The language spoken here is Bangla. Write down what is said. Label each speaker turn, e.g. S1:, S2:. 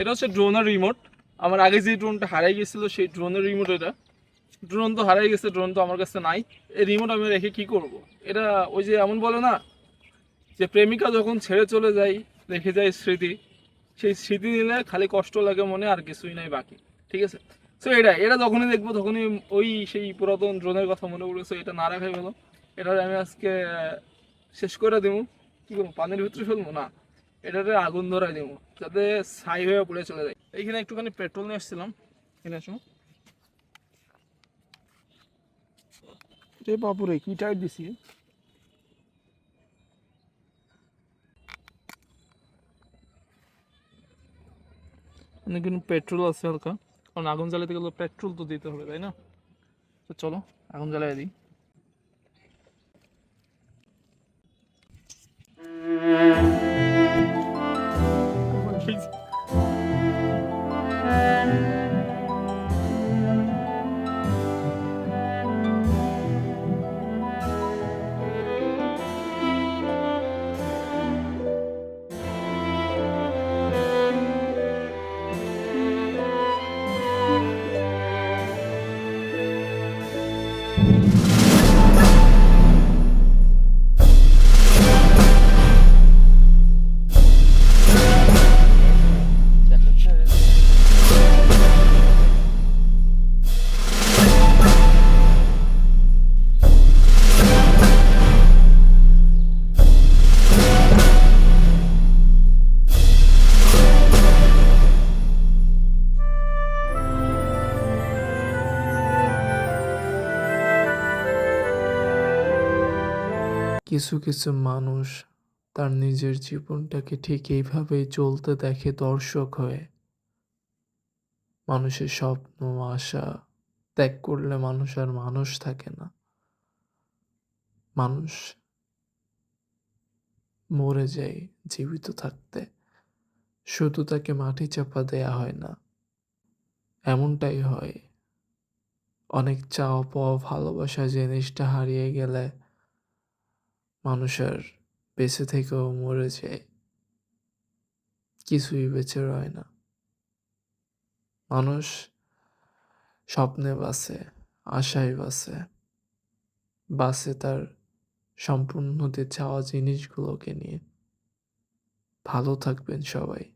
S1: এটা হচ্ছে ড্রোনের রিমোট আমার আগে যে ড্রোনটা হারাই গেছিল, সেই ড্রোনের রিমোট এটা। ড্রোন তো হারাই গেছে ড্রোন তো আমার কাছে নাই। এই রিমোট আমি রেখে কি করব। এটা ওই যে এমন বলে না, যে প্রেমিকা যখন ছেড়ে চলে যায়, রেখে যায় স্মৃতি, সেই স্মৃতি নিলে খালি কষ্ট লাগে মনে, আর কিছুই নাই বাকি। ঠিক আছে? সো এটা এটা যখনই দেখব, তখনই ওই সেই পুরাতন ড্রোনের কথা মনে পড়েছে, এটা না রাখাই ভালো। এটা আমি আজকে শেষ করে দেবো। কি করব, পানির ভিতরে ফেলব? না। এটাতে আগুন ধরাই দেবো যাতে ছাই হয়ে পড়ে চলে যায়। এইখানে একটুখানি পেট্রোল নিয়ে আসছিলাম এখানে আসো। রে বাপুরে কি টাইট দিছি। মানে কিন্তু পেট্রোল আছে হালকা। কারণ আগুন জ্বালাতে গেলে পেট্রোল তো দিতে হবে তাই না? তো চলো আগুন জ্বালাই দিই।
S2: কিছু কিছু মানুষ তার নিজের জীবনটাকে ঠিক এইভাবেই চলতে দেখে দর্শক হয়ে। মানুষের স্বপ্ন, আশা ত্যাগ করলে মানুষ আর মানুষ থাকে না। মানুষ মরে যায় জীবিত থাকতে। শুধু তাকে মাটি চাপা দেয়া হয় না, এমনটাই হয়। অনেক চাওয়া পাওয়া ভালোবাসা জিনিসটা হারিয়ে গেলে মানুষের বেঁচে থেকেও মরে যায় কিছুই বেঁচে রয় না। মানুষ স্বপ্নে বাসে আশায় বাসে বাসে তার সম্পূর্ণ হতে চাওয়া জিনিসগুলোকে নিয়ে। ভালো থাকবেন সবাই।